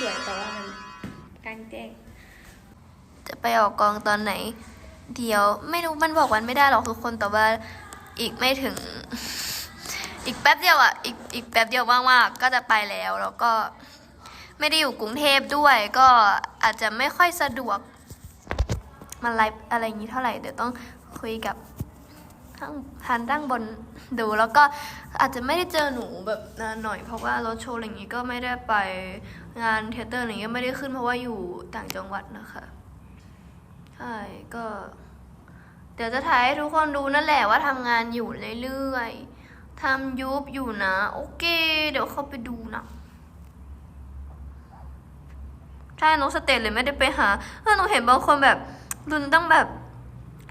สวยแต่ว่ามันกลางแจ้ง จะไปออกกองตอนไหน เดี๋ยวไม่รู้มันบอกวันไม่ได้หรอกทุกคนแต่ว่าอีกไม่ถึง อีกแป๊บเดียวอะอีกอีกแป๊บเดียวมากๆก็จะไปแล้วแล้วก็ไม่ได้อยู่กรุงเทพด้วยก็อาจจะไม่ค่อยสะดวกมาไลฟ์อะไรอย่างนี้เท่าไหร่เดี๋ยวต้องคุยกับ ทางทันด้านบนดูแล้วก็อาจจะไม่ได้เจอหนูแบบนานหน่อยเพราะว่ารถโชว์อะไรอย่างนี้ก็ไม่ได้ไปงานเทเตอร์อะไรอย่างนี้ก็ไม่ได้ขึ้นเพราะว่าอยู่ต่างจังหวัดนะคะใช่ก็ เดี๋ยวจะถ่ายให้ทุกคนดูนั่นแหละว่าทำงานอยู่เรื่อยๆทำยุบอยู่นะ โอเค เดี๋ยวเข้าไปดูนะใช่น้องสเตจเลยไม่ได้ไปหาเออหนูเห็นบางคนแบบรุนตั้งแบบ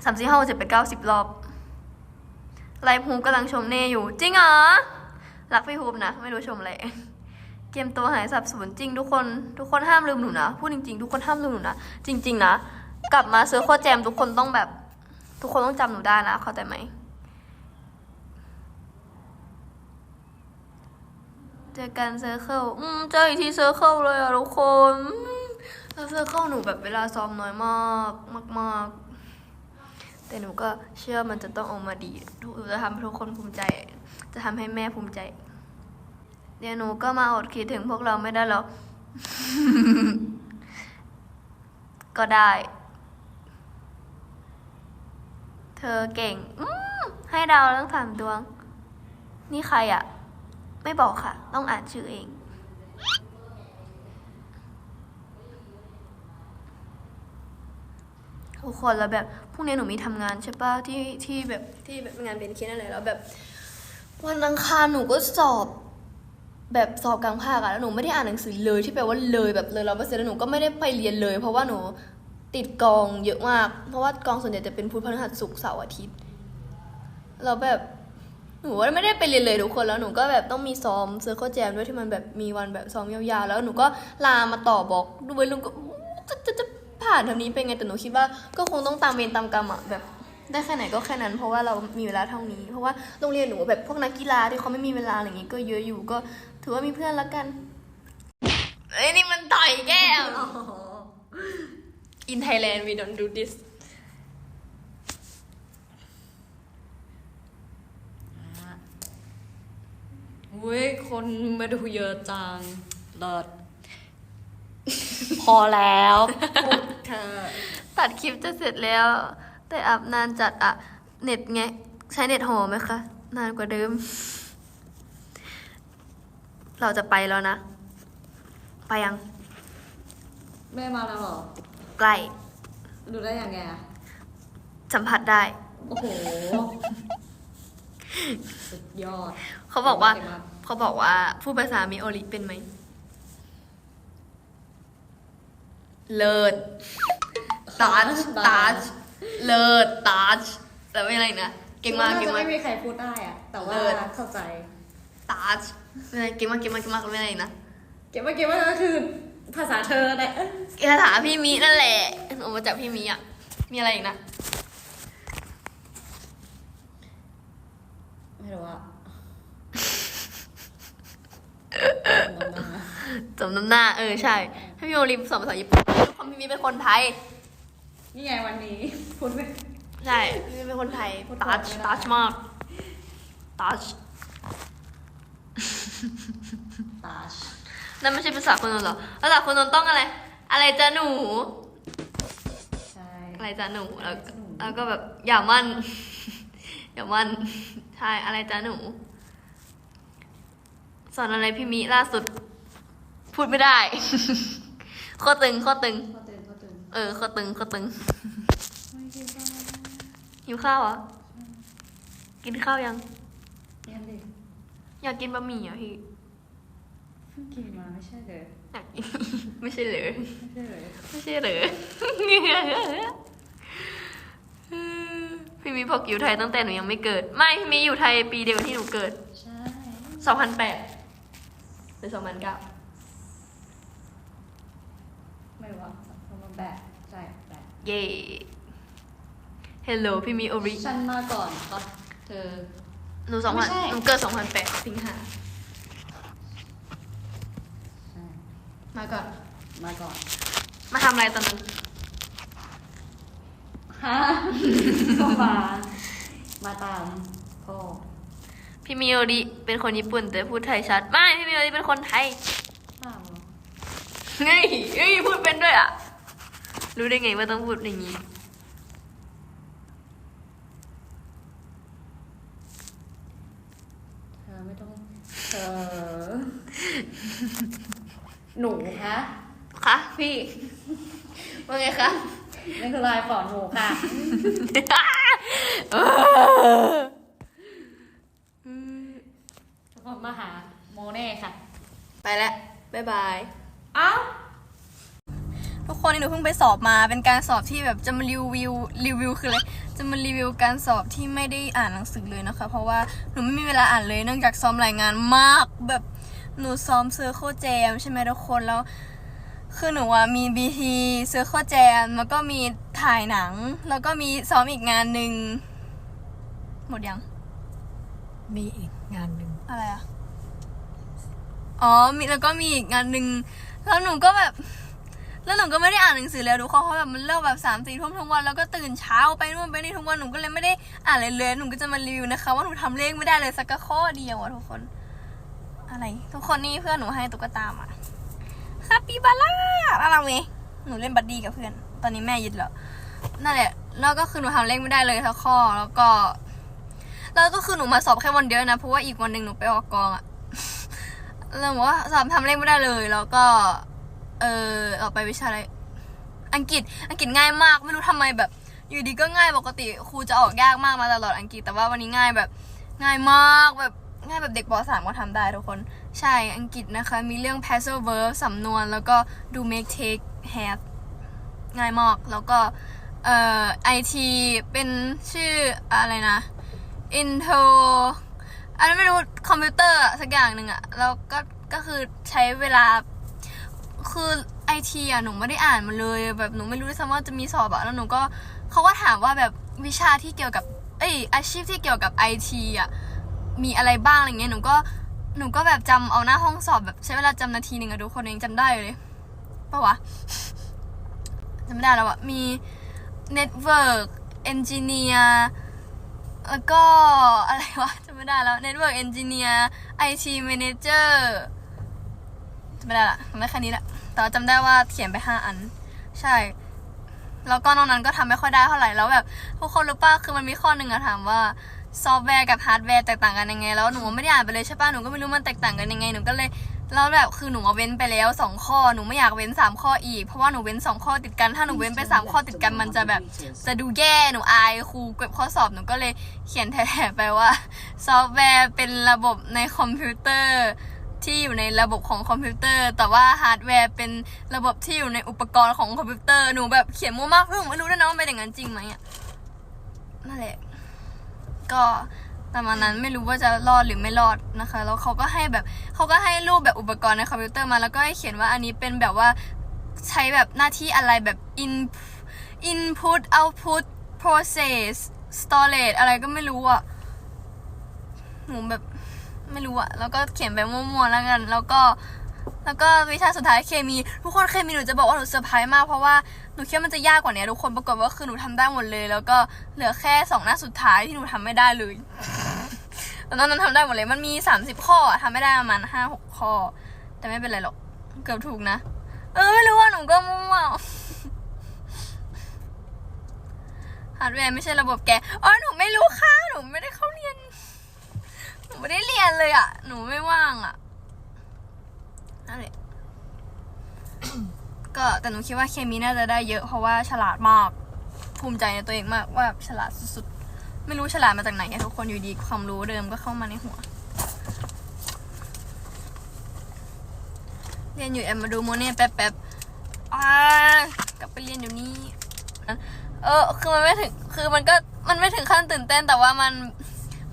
สามสี่ห้าเจ็ดแปดเก้าสิบรอบ ไลฟ์ฮูมกำลังชมเน่อยู่ จริงเหรอ รักพี่ฮูมนะ ไม่รู้ชมอะไรเกมตัวหายสับสนจริงทุกคนทุกคนห้ามลืมหนูนะพูดจริงๆ ทุกคนห้ามลืมหนูนะจริง ๆ นะ กลับมาเซิร์ฟโคแจมทุกคนต้องแบบ ทุกคนต้องจำหนูได้นะเข้าใจไหมเจอกันเซอร์เคิลอืมเจออีกทีเซอร์เคิลเลยอะทุกคนแล้วเซอร์เคิลหนูแบบเวลาซ้อมน้อยมากมาก แต่หนูก็เชื่อมันจะต้องออกมาดีหนูจะทำให้ทุกคนภูมิใจ จะทำให้แม่ภูมิใจ เดี๋ยวหนูก็มาอดคิดถึงพวกเราไม่ได้หรอก ก็ได้ เธอเก่งอืให้ดาวตั้งสามดวง นี่ใครอะไม่บอกค่ะ ต้องอ่านชื่อเอง ทุกคนแล้วแบบพรุ่งนี้หนูมีทำงานใช่ปะที่ที่แบบที่แบบงานเป็นเคสอะไรแล้วแบบ วันอังคารหนูก็สอบ แบบสอบกลางภาคอะแล้วหนูไม่ได้อ่านหนังสือเลยที่แปลว่าเลยแบบเลยเร้อยเปอร์เซ็นต์แล้วหนูก็ไม่ได้ไปเรียนเลย เพราะว่าหนูติดกองเยอะมาก เพราะว่ากองส่วนใหญ่จะเป็นพุธพฤหัสศุกร์เสาร์อาทิตย์แล้วแบบหนูว่าไม่ได้ไปเรียนเลยทุกคนแล้วหนูก็แบบต้องมีซ้อมเซอร์เคิลแจมด้วยที่มันแบบมีวันแบบซ้อมยาวๆ แล้วหนูก็ลามาต่อบอกด้วยลุงก็จะจะ ผ่านเทอมนี้เป็นไงแต่หนูคิดว่าก็คงต้องตามเวรตามกรรมอะแบบได้แค่ไหนก็แค่นั้น เพราะว่าเรามีเวลาเท่านี้ เพราะว่าโรงเรียนหนูแบบพวกนักกีฬาที่เขาไม่มีเวลาอะไรอย่างงี้ก็เยอะอยู่ก็ถือว่ามีเพื่อนละกันเอ้ยนี่มันต่อยแก้ว In Thailand we don't do this เว้ยคนมาดูเยอะจังเลิศพอแล้วพูด เธอ ตัดคลิปจะเสร็จแล้ว แต่อัพนานจัดอะเน็ตไง ใช้เน็ตหอไหมคะ นานกว่าเดิม เราจะไปแล้วนะ ไปยัง แม่มาแล้วเหรอ ใกล้ ดูได้ยังไงอะสัมผัสได้ โอ้โห สุดยอด เขาบอกว่าเก่งมากเขาบอกว่า ผู้ภาษามิโอริเป็นไหม เลิศตัชตัชเลิศตัชแต่ไม่อะไรนะเก่งมากเก่งจะมากไม่มีใครพูดได้อะแต่ว่าเลิศเข้าใจตัชไม่อะไรเก่งมากเก่งมากเก่งมากไม่อะไรนะเก็บไว้เก็บไว้ก็คือภาษาเธอได้เอ้ยคาถาพี่มินั่นแหละออกมาจากพี่มิอะมีอะไรอีกนะไม่รู้อะสมน้ำหน้า เออ ใช่ ให้พี่โอลิมสอนภาษาญี่ปุ่นทุกคนพี่มิเป็นคนไทย นี่ไงวันนี้พูดไม่ใช่พี่มิเป็นคนไทยพูดตัชไม่ได้ตัชมากตัชตาชนั่นไม่ใช่ภาษาคนนนท์เหรอภาษาคนนนท์ต้องอะไร อะไรจะหนู ใช่ อะไรจะหนูแล้วอะไรจ๊ะหนูแล้วก็แบบอย่ามั่น อย่ามั่น ใช่ อะไรจะหนู สอนอะไรพี่มิล่าสุด พูดไม่ได้ โคตรตึงโคตรตึงเขาตื่นเขาตื่นเออโคตรตึงโคตรตึงไม่กินข้าวหิวข้าวเหรอ กินข้าวยังยังดิอยากกินบะหมี่อะพี่ เพิ่งกินมาไม่ใช่เลยอยากกิน ไม่ใช่เหรอ ไม่ใช่เลยไม่ใช่เหรอ พี่มีพอกอยู่ไทยตั้งแต่หนูยังไม่เกิด ไม่พี่มีอยู่ไทยปีเดียวกับที่หนูเกิดใช่ 2008หรือ2009 ไม่รู้ว่าคนละแบบใช่แบบเย้ Hello พี่มีโอริฉันมาก่อนครับ เธอ หนูสองไม่พันใช่ หนูเกิด2008สิงหา ใช่มาก่อน มาก่อนมาทำอะไรตอนนั้น ฮะก็มามาตามพ่อพี่มิโอริเป็นคนญี่ปุ่นแต่พูดไทยชัด ไม่ พี่มิโอริเป็นคนไทยตามเหรอเฮ้ยเฮ้ยพูดเป็นด้วยอะ รู้ได้ไงว่าต้องพูดอย่างนี้ เธอไม่ต้องเธอหนูคะคะพี่ ว่าไงคะนี่คือลายปอดหนูค่ะมาหาโมเน่ค่ะ ไปแล้ว บ๊ายบาย เอ้า ทุกคนนี่หนูเพิ่งไปสอบมาเป็นการสอบที่แบบจะมารีวิวรีวิวคืออะไรจะมารีวิวการสอบที่ไม่ได้อ่านหนังสือเลยนะคะ เพราะว่าหนูไม่มีเวลาอ่านเลยเนื่องจากซ้อมรายงานมากแบบหนูซ้อมเซอร์โคแจมใช่ไหมทุกคนแล้วคือหนูอะมี BT เซอร์โคแจมแล้วก็มีถ่ายหนัง แล้วก็มีซ้อมอีกงานหนึ่งหมดยังมีอีกงานหนึ่งอะไรอะอ๋อมีแล้วก็มีอีกงานหนึ่งแล้วหนูก็แบบ แล้วหนูก็ไม่ได้อ่านหนังสือเลยทุกคนเพราะแบบมันเลิกแบบสามสี่ทุ่มทุกวันแล้วก็ตื่นเช้าไปนู่นไปนี่ทุกวันหนูก็เลยไม่ได้อ่านเลยเลยหนูก็จะมารีวิวนะคะ ว่าหนูทำเลขไม่ได้เลยสักข้อเดียวอะทุกคน อะไร ทุกคนนี่เพื่อนหนูให้ตุ๊กตามาคาปิบาร่าน่ารักไหมหนูเล่นบัดดี้กับเพื่อน ตอนนี้แม่ยึดแล้วนั่นแหละแล้วก็คือหนูทำเลขไม่ได้เลยสักข้อแล้วก็แล้วก็คือหนูมาสอบแค่วันเดียวนะเพราะว่าอีกวันหนึ่งหนูไปออกกองอะแล้วหนูว่าสอบทำเลขไม่ได้เลย แล้วก็ เออออกไปวิชาอะไร อังกฤษ อังกฤษง่ายมาก ไม่รู้ทำไมแบบ อยู่ดีก็ง่ายปกติครูจะออกยากมากมาตลอดอังกฤษ แต่ว่าวันนี้ง่ายแบบง่ายมากแบบง่ายแบบเด็กป .3 ก็ทำได้ทุกคน ใช่อังกฤษนะคะ มีเรื่อง passive verb สำนวน แล้วก็ do make take have ง่ายมาก แล้วก็ เอ่อ IT เป็นชื่ออะไรนะ intro อันนั้นไม่รู้ คอมพิวเตอร์สักอย่างหนึ่งอะแล้วก็ ก็คือใช้เวลา คือไอทีอะหนูไม่ได้อ่านมันเลย แบบหนูไม่รู้ด้วยซ้ำว่าจะมีสอบอะแล้วหนูก็เขาก็ถามว่าแบบวิชาที่เกี่ยวกับเอ้ยอาชีพที่เกี่ยวกับไอทีอะมีอะไรบ้างอะไรเงี้ยหนูก็หนูก็แบบจำเอาหน้าห้องสอบแบบใช้เวลาจำนาทีหนึ่งอะทุกคนเองจำได้เลยปะวะจำไม่ได้แล้วอะมี Network Engineer แล้วก็อะไรวะจำไม่ได้แล้ว Network Engineer IT Manager จอร์จำไม่ได้ละจำได้แค่นี้ละ แต่ว่าจำได้ว่าเขียนไปห้าอัน ใช่ แล้วก็นอกนั้นก็ทำไม่ค่อยได้เท่าไหร่แล้วแบบทุกคนรู้ป่ะคือมันมีข้อหนึ่งอะถามว่าซอฟต์แวร์กับฮาร์ดแวร์แตกต่างกันยังไง แล้วหนูไม่ได้อ่านไปเลยใช่ป่ะหนูก็ไม่รู้มันแตกต่างกันยังไงหนูก็เลยแล้วแบบคือหนูเอาเว้นไปแล้วสองข้อหนูไม่อยากเว้นสามข้ออีก เพราะว่าหนูเว้นสองข้อติดกันถ้าหนูเว้นไปสามข้อติดกันมันจะแบบจะดูแย่หนูอายครูเก็บข้อสอบหนูก็เลยเขียนแถๆไปว่า ซอฟต์แวร์เป็นระบบในคอมพิวเตอร์ ที่อยู่ในระบบของคอมพิวเตอร์ แต่ว่าฮาร์ดแวร์เป็นระบบที่อยู่ในอุปกรณ์ของคอมพิวเตอร์หนูแบบเขียนมั่วมากหนูไม่รู้ด้วยนะว่าเป็นอย่างนั้นจริงไหมอะนั่นแหละก็ประมาณนั้นไม่รู้ว่าจะรอดหรือไม่รอดนะคะแล้วเขาก็ให้แบบเขาก็ให้รูปแบบอุปกรณ์ในคอมพิวเตอร์มา แล้วก็ให้เขียนว่าอันนี้เป็นแบบว่าใช้แบบหน้าที่อะไรแบบ in input output process storage อะไรก็ไม่รู้อะหนูแบบ ไม่รู้อะแล้วก็เขียนไปมั่วๆแล้วกัน แล้วก็ แล้วก็วิชาสุดท้ายเคมี ทุกคนเคมีหนูจะบอกว่าหนูเซอร์ไพรส์มากเพราะว่าหนูคิดว่ามันจะยากกว่านี้ทุกคนปรากฏว่าคือหนูทำได้หมดเลย แล้วก็เหลือแค่สองหน้าสุดท้ายที่หนูทำไม่ได้เลยตอนนั้นทำได้หมดเลย มันมีสามสิบข้ออะทำไม่ได้ประมาณห้าหกข้อ แต่ไม่เป็นไรหรอก เกือบถูกนะ เออไม่รู้ว่าหนูก็มั่วฮาร์ดแวร์ไม่ใช่ระบบแก อ๋อ หนูไม่รู้ค่ะ หนูไม่ได้เข้าเร ไม่ได้เรียนเลยอะ หนูไม่ว่างอะนั่นแหละก็แต่หนูคิดว่าเคมีน่าจะได้เยอะเพราะว่าฉลาดมาก ภูมิใจในตัวเองมากว่าฉลาดสุดๆ ไม่รู้ฉลาดมาจากไหนอะทุกคนอยู่ดีความรู้เดิมก็เข้ามาในหัว เรียนอยู่แอมมาดูโมเน่แป๊บๆกลับไปเรียนอยู่นี่เออ คือมันไม่ถึง คือมันก็ มันไม่ถึงขั้นตื่นเต้นแต่ว่ามัน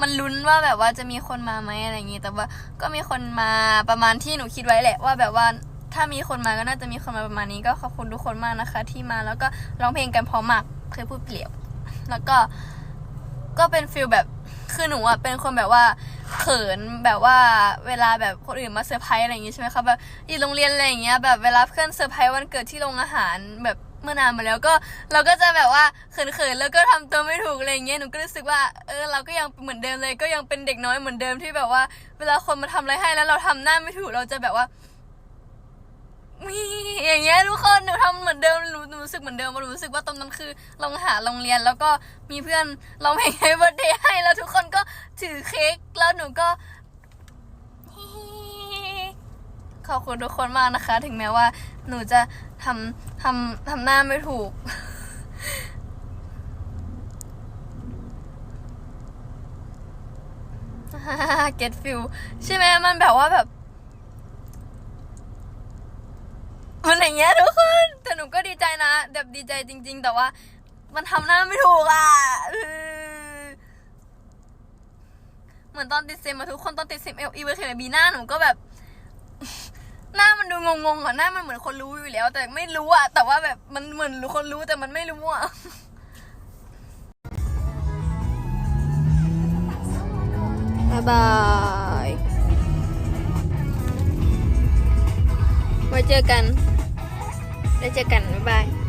มันลุ้นว่าแบบว่าจะมีคนมาไหมอะไรอย่างงี้ แต่ว่าก็มีคนมาประมาณที่หนูคิดไว้แหละว่าแบบว่าถ้ามีคนมาก็น่าจะมีคนมาประมาณนี้ก็ขอบคุณทุกคนมากนะคะ ที่มาแล้วก็ร้องเพลงกันพร้อมมากเคยพูดเปลี่ยว แล้วก็ก็เป็นฟิลแบบคือหนูอะเป็นคนแบบว่าเขินแบบว่าเวลาแบบคนอื่นมาเซอร์ไพรส์อะไรอย่างงี้ใช่ไหมคะแบบอยู่โรงเรียนอะไรอย่างเงี้ยแบบเวลาเพื่อนเซอร์ไพรส์วันเกิดที่โรงอาหารแบบ เมื่อนานมาแล้วก็เราก็จะแบบว่าเขินๆแล้วก็ทำตัวไม่ถูกอะไรเงี้ยหนูก็รู้สึกว่าเออเราก็ยังเหมือนเดิมเลย ก็ยังเป็นเด็กน้อยเหมือนเดิมที่แบบว่า เวลาคนมาทำอะไรให้แล้วเราทำหน้าไม่ถูกเราจะแบบว่ามีอย่างเงี้ยทุกคนหนูทำเหมือนเดิมหนูหนูรู้สึกเหมือนเดิมว่าหนูรู้สึกว่าตรงนั้นคือโรงหาโรงเรียนแล้วก็มีเพื่อนร้องเพลงให้เบอร์เดย์ให้แล้วทุกคนก็ถือเค้กแล้วหนูก็ ขอบคุณทุกคนมากนะคะ ถึงแม้ว่าหนูจะทำทำทำหน้าไม่ถูก get feel ใช่ไหมมันแบบว่าแบบมันอย่างเงี้ยทุกคนแต่หนูก็ดีใจนะแบบดีใจจริง ๆ แต่ว่า มันทำหน้าไม่ถูกอะเออเหมือนตอนติดเซมมาทุกคนตอนติดเซมเอลอีเวอร์เคบีหน้าหนูก็แบบ หน้ามันดูงงๆอะหน้ามันเหมือนคนรู้อยู่แล้ว แต่ไม่รู้อะแต่ว่าแบบมันเหมือนคนรู้แต่มันไม่รู้อะบ๊ายบายไว้เจอกัน ได้เจอกัน บ๊ายบาย